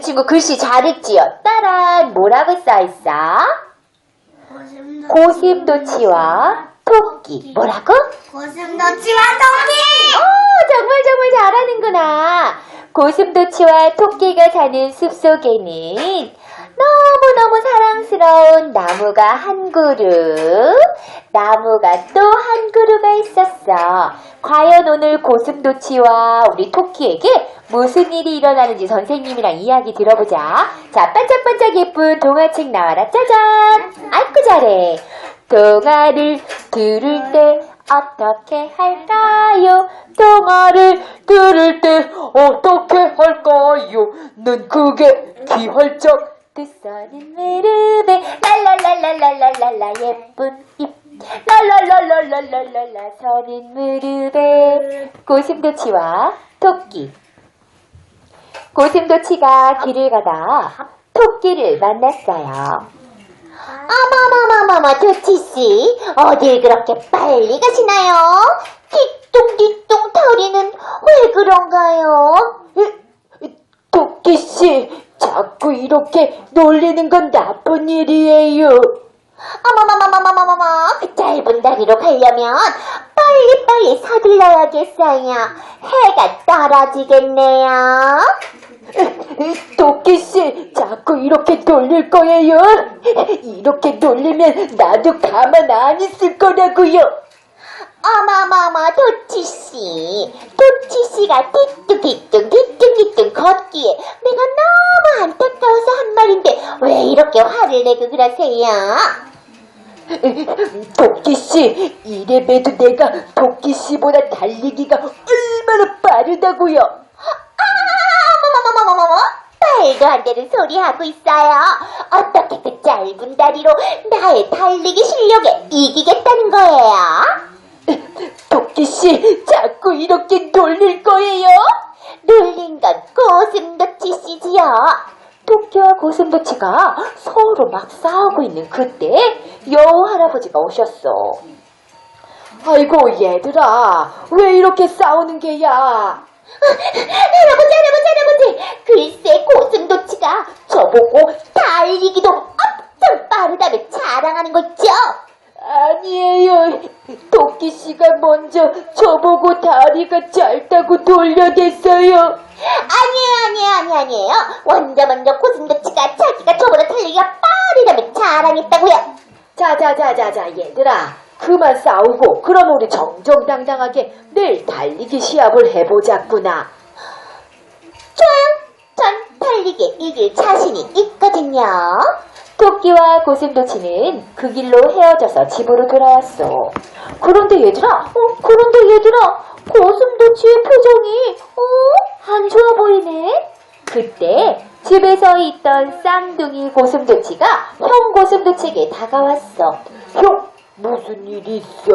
친구 글씨 잘 읽지요? 따란 뭐라고 써있어? 고슴도치와 토끼. 뭐라고? 고슴도치와 토끼! 오, 정말 정말 잘하는구나. 고슴도치와 토끼가 사는 숲속에는 너무너무 사랑스러운 나무가 한 그루, 나무가 또 한 그루가 있었어. 과연 오늘 고슴도치와 우리 토끼에게 무슨 일이 일어나는지 선생님이랑 이야기 들어보자. 자, 반짝반짝 예쁜 동화책 나와라. 짜잔! 아이고 잘해. 동화를 들을 때 어떻게 할까요? 동화를 들을 때 어떻게 할까요? 는 그게 귀활적 뜻서는 무릎에 랄랄랄랄랄랄랄라 예쁜 입 랄랄랄랄랄랄랄라 서는 무릎에 고슴도치와 토끼 고슴도치가 길을 가다 토끼를 만났어요. 어머머머머머 도치씨 어딜 그렇게 빨리 가시나요? 뒤뚱뒤뚱 털이는 왜 그런가요? 토끼씨 자꾸 이렇게 놀리는 건 나쁜 일이에요. 어머머머머머머머 그 짧은 다리로 가려면 빨리빨리 서둘러야겠어요. 해가 떨어지겠네요. 토끼씨 자꾸 이렇게 놀릴 거예요. 이렇게 놀리면 나도 가만 안 있을 거라고요. 어마마마 도치씨 도치씨가 띠뚱띠뚱 띠뚱띠뚱 걷기에 내가 너무 안타까워서 한 말인데 왜 이렇게 화를 내고 그러세요? 토끼씨 이래봬도 내가 토끼씨보다 달리기가 얼마나 빠르다고요 어머머머머머머 말도 안 되는 소리 하고 있어요 어떻게 그 짧은 다리로 나의 달리기 실력에 이기겠다는 거예요? 토끼씨 자꾸 이렇게 놀릴 거예요? 놀린 건 고슴도치씨지요. 토끼와 고슴도치가 서로 막 싸우고 있는 그때 여우 할아버지가 오셨어. 아이고 얘들아 왜 이렇게 싸우는 게야? 할아버지 할아버지 할아버지 글쎄 고슴도치가 저보고 달리기도 엄청 빠르다며 자랑하는 거 있죠? 아니에요. 토끼씨가 먼저 저보고 다리가 짧다고 돌려댔어요. 아니에요, 아니에요, 아니, 아니에요. 먼저 먼저 고슴도치가 자기가 저보다 달리기가 빠르다며 자랑했다고요. 자자자자자, 얘들아. 그만 싸우고, 그럼 우리 정정당당하게 내일 달리기 시합을 해보자꾸나. 좋아요. 전 달리기에 이길 자신이 있거든요. 토끼와 고슴도치는 그 길로 헤어져서 집으로 돌아왔어. 그런데 얘들아, 어, 그런데 얘들아, 고슴도치의 표정이, 어, 안 좋아 보이네? 그때 집에서 있던 쌍둥이 고슴도치가 형 고슴도치에게 다가왔어. 형, 무슨 일 있어?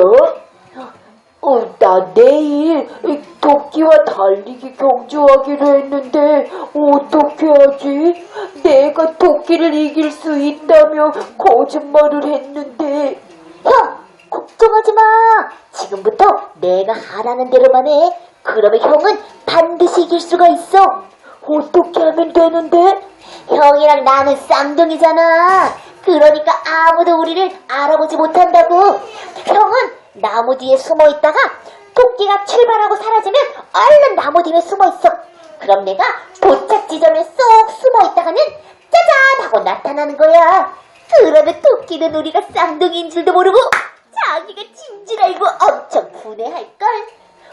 어, 나 내일 이 토끼와 달리기 경주하기로 했는데 어떻게 하지? 내가 토끼를 이길 수 있다며 거짓말을 했는데 형! 걱정하지 마! 지금부터 내가 하라는 대로만 해. 그러면 형은 반드시 이길 수가 있어. 어떻게 하면 되는데? 형이랑 나는 쌍둥이잖아. 그러니까 아무도 우리를 알아보지 못한다고. 형은 나무 뒤에 숨어 있다가 토끼가 출발하고 사라지면 얼른 나무 뒤에 숨어 있어. 그럼 내가 도착 지점에 쏙 숨어 있다가는 짜잔 하고 나타나는 거야. 그러면 토끼는 우리가 쌍둥이인 줄도 모르고 자기가 진줄 알고 엄청 분해할걸.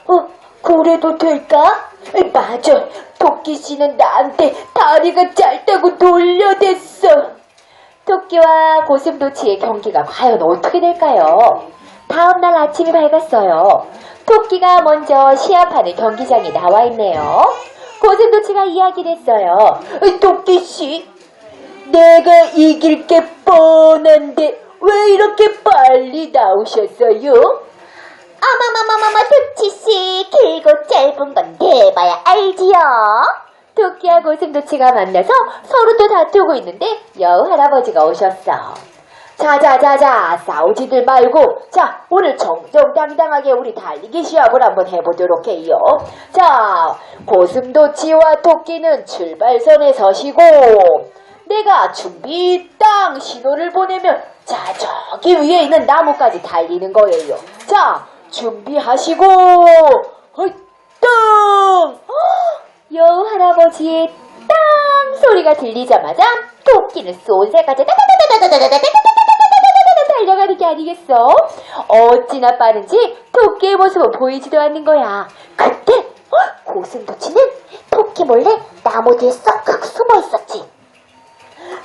어, 그래도 될까? 에, 맞아. 토끼 씨는 나한테 다리가 짧다고 놀려댔어. 토끼와 고슴도치의 경기가 과연 어떻게 될까요? 다음날 아침이 밝았어요. 토끼가 먼저 시합하는 경기장에 나와 있네요. 고슴도치가 이야기를 했어요. 토끼씨, 내가 이길 게 뻔한데 왜 이렇게 빨리 나오셨어요? 어머머머머머 도치씨 길고 짧은 건 내봐야 알지요? 토끼와 고슴도치가 만나서 서로 또 다투고 있는데 여우 할아버지가 오셨어. 자자자자 싸우지들 말고 자 오늘 정정당당하게 우리 달리기 시합을 한번 해보도록 해요. 자 고슴도치와 토끼는 출발선에 서시고 내가 준비 땅 신호를 보내면 자 저기 위에 있는 나무까지 달리는 거예요. 자 준비하시고 헐뚱 어, 여우 할아버지 땅 소리가 들리자마자 토끼는 쏜새까지 따다다다다다다다다 아니겠어? 어찌나 빠른지 토끼의 모습은 보이지도 않는 거야. 그때 어? 고슴도치는 토끼 몰래 나무 뒤에 쏙 숨어 있었지.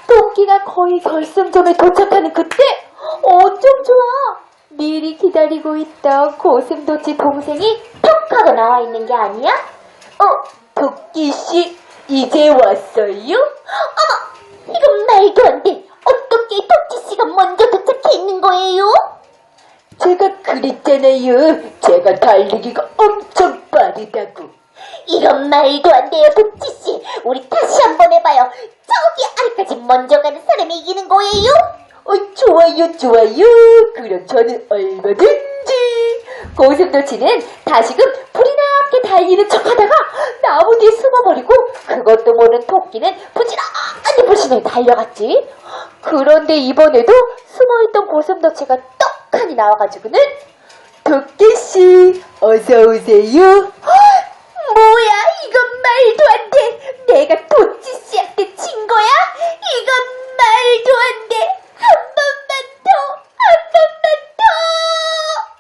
토끼가 거의 결승점에 도착하는 그때 어쩜 좋아! 미리 기다리고 있던 고슴도치 동생이 톡 하고 나와 있는 게 아니야? 어, 토끼씨, 이제 왔어요? 어머, 이건 말도 안 돼! 어떻게 토끼 그랬잖아요. 제가 달리기가 엄청 빠르다고. 이런 말도 안 돼요, 도치씨. 우리 다시 한번 해봐요. 저기 아래까지 먼저 가는 사람이 이기는 거예요? 어, 좋아요, 좋아요. 그럼 저는 얼마든지. 고슴도치는 다시금 불이 나게 달리는 척하다가 나무 뒤에 숨어버리고 그것도 모르는 토끼는 부지런히 불신을 달려갔지. 그런데 이번에도 숨어있던 고슴도치가 떡하니 나와가지고는 토끼씨 어서 오세요. 뭐야 이건 말도 안 돼. 내가 도치씨한테 진 거야? 이건 말도 안 돼. 한 번만 더, 한 번만 더.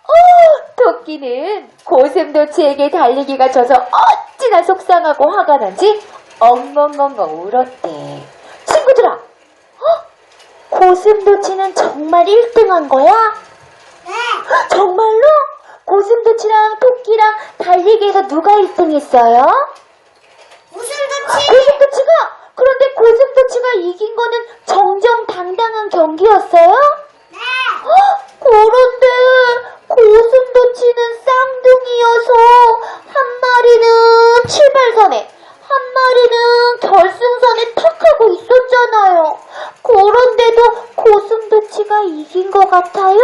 어, 토끼는 고슴도치에게 달리기가 져서 어찌나 속상하고 화가 난지 엉엉엉엉 울었대. 친구들아, 어? 고슴도치는 정말 1등한 거야? 네. 정말로? 고슴도치랑 토끼랑 달리기에서 누가 1등 했어요? 고슴도치. 고슴도치가? 그런데 고슴도치가 이긴 거는 정정당당한 경기였어요? 네. 헉, 그런데 고슴도치는 쌍둥이여서 한 마리는 출발선에 한 마리는 결승선에 탁 하고 있었잖아요. 그런데도 고슴도치가 이긴 것 같아요?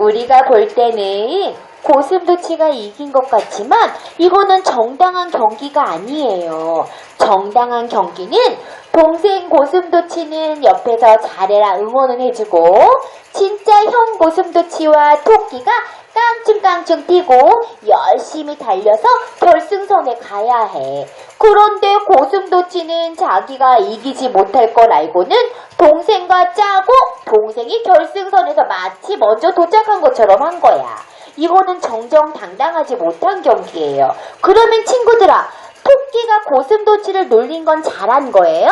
네. 우리가 볼 때는 고슴도치가 이긴 것 같지만 이거는 정당한 경기가 아니에요. 정당한 경기는 동생 고슴도치는 옆에서 잘해라 응원을 해주고 진짜 형 고슴도치와 토끼가 깡충깡충 뛰고 열심히 달려서 결승선에 가야 해. 그런데 고슴도치는 자기가 이기지 못할 걸 알고는 동생과 짜고 동생이 결승선에서 마치 먼저 도착한 것처럼 한 거야. 이거는 정정당당하지 못한 경기예요. 그러면 친구들아, 토끼가 고슴도치를 놀린 건 잘한 거예요?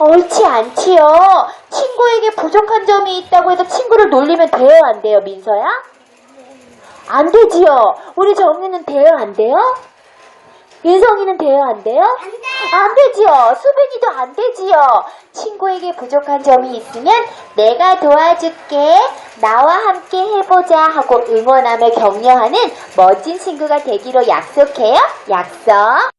옳지 않지요. 친구에게 부족한 점이 있다고 해서 친구를 놀리면 돼요, 안 돼요, 민서야? 안 되지요. 우리 정이는 돼요, 안 돼요? 윤성이는 돼요, 안 돼요? 안 돼. 안 되지요. 수빈이도 안 되지요. 친구에게 부족한 점이 있으면 내가 도와줄게. 나와 함께 해보자 하고 응원하며 격려하는 멋진 친구가 되기로 약속해요. 약속.